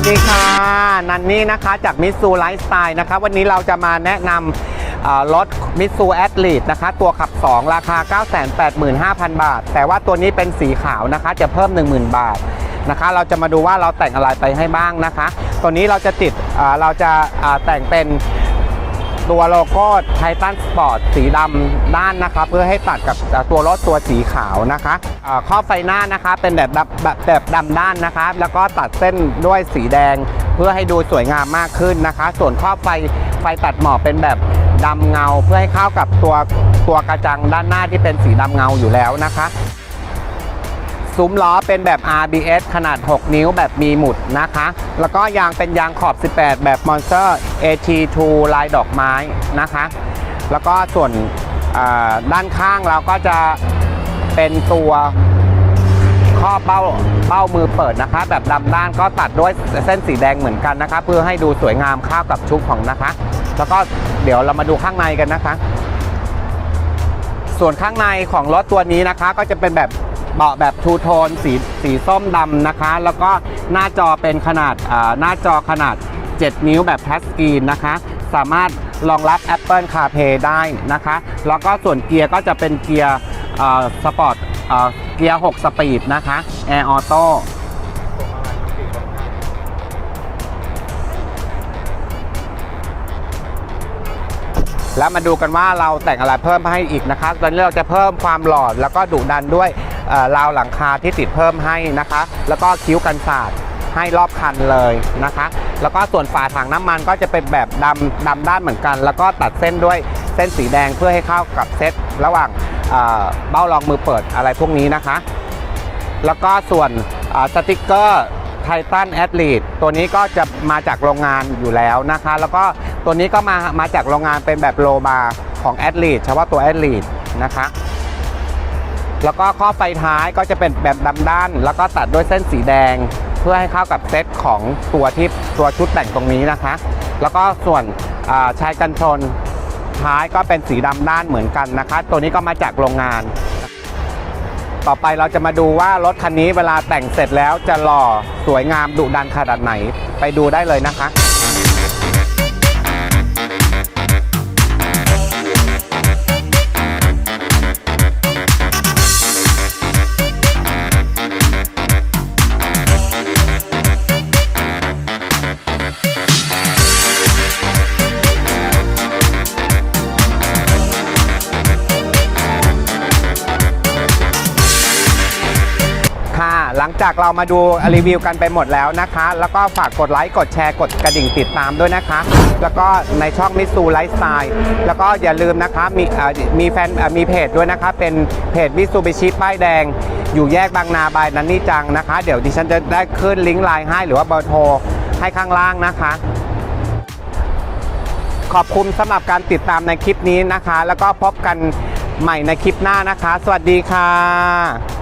วัสดีค่ะ นันนี่นะคะจากมิสูไลฟ์สไตล์นะคะวันนี้เราจะมาแนะนำรถมิสูแอดลีดนะคะตัวขับ 2 ราคา 985,000 บาท แต่ว่าตัวนี้เป็นสีขาวนะคะจะเพิ่ม 10,000 บาทนะคะ เราจะมาดูว่าเราแต่งอะไรไปให้บ้างนะคะ ตัวนี้เราจะติดเราจะแต่งเป็น ตัวโลโก้ไททันสปอร์ตสีดำด้านนะคะเพื่อให้ตัดกับตัวรถตัวสีขาวนะคะเอ่อไฟหน้านะคะเป็นแบบแบบแบบดำด้านนะคะ แล้วก็ตัดเส้นด้วยสีแดง เพื่อให้ดูสวยงามมากขึ้นนะคะ ส่วนครอไฟไฟตัดหมอกเป็นแบบดำเงา เพื่อให้เข้ากับตัวตัวกระจังด้านหน้าที่เป็นสีดำเงาอยู่แล้วนะคะ ซุ้มล้อเป็นแบบ RBS ขนาด 6 นิ้วแบบมีหมุดนะคะ แล้วก็ยางเป็นยางขอบ 18 แบบ Monster AT2 ลายดอกไม้นะคะ แล้วก็ส่วนด้านข้างเราก็จะเป็นตัวข้อเป้าเป้ามือเปิดนะคะ แบบดำด้านก็ตัดด้วยเส้นสีแดงเหมือนกันนะคะ เพื่อให้ดูสวยงามเข้ากับชุดของนะคะ แล้วก็เดี๋ยวเรามาดูข้างในกันนะคะ ส่วนข้างในของรถตัวนี้นะคะ ก็จะเป็นแบบ เบาะแบบทูโทนสีสีส้มดำนะคะ แล้วก็หน้าจอเป็นขนาดหน้าจอขนาด 7 นิ้วแบบทัชสกรีนนะคะ สามารถรองรับ Apple CarPlay ได้นะคะ แล้วก็ส่วนเกียร์ก็จะเป็นเกียร์สปอร์ตเกียร์ 6 สปีดนะคะ Air Auto แล้วมาดูกันว่าเราแต่งอะไรเพิ่มให้อีกนะคะ ตอนนี้เราจะเพิ่มความหลอดแล้วก็ดุดันด้วย ราวหลังคาที่ติดเพิ่มให้นะคะ แล้วก็คิ้วกันสาดให้รอบคันเลยนะคะ แล้วก็ส่วนฝาถังน้ำมันก็จะเป็นแบบดำดำด้านเหมือนกัน แล้วก็ตัดเส้นด้วยเส้นสีแดงเพื่อให้เข้ากับเซตระหว่างเบ้ารองมือเปิดอะไรพวกนี้นะคะ แล้วก็ส่วนสติกเกอร์ไททันแอดลีดตัวนี้ก็จะมาจากโรงงานอยู่แล้วนะคะ แล้วก็ตัวนี้ก็มามาจากโรงงานเป็นแบบโลบาของแอดลีดเฉพาะตัวแอดลีดนะคะ แล้วก็ข้อไฟท้ายก็จะเป็นแบบดำด้าน แล้วก็ตัดด้วยเส้นสีแดง เพื่อให้เข้ากับเซตของตัวที่ตัวชุดแต่งตรงนี้นะคะ แล้วก็ส่วนาชายกันชนท้ายก็เป็นสีดำด้านเหมือนกันนะคะ ตัวนี้ก็มาจากโรงงาน ต่อไปเราจะมาดูว่ารถคันนี้เวลาแต่งเสร็จแล้วจะหล่อสวยงามดุดันขนาดไหน ไปดูได้เลยนะคะ หลังจากเรามาดูรีวิวกันไปหมดแล้วนะคะ แล้วก็ฝากกดไลค์กดแชร์กดกระดิ่งติดตามด้วยนะคะ แล้วก็ในช่องมิสูไลฟ์สไตล์แล้วก็อย่าลืมนะคะมีมีแฟนมีเพจด้วยนะคะ เป็นเพจมิสูบิชิป้ายแดง อยู่แยกบางนาบายนันนี่จังนะคะ เดี๋ยวดิฉันจะได้ขึ้นลิงก์ไลน์ให้หรือว่าเบอร์โทรให้ข้างล่างนะคะขอบคุณสำหรับการติดตามในคลิปนี้นะคะ แล้วก็พบกันใหม่ในคลิปหน้านะคะ สวัสดีค่ะ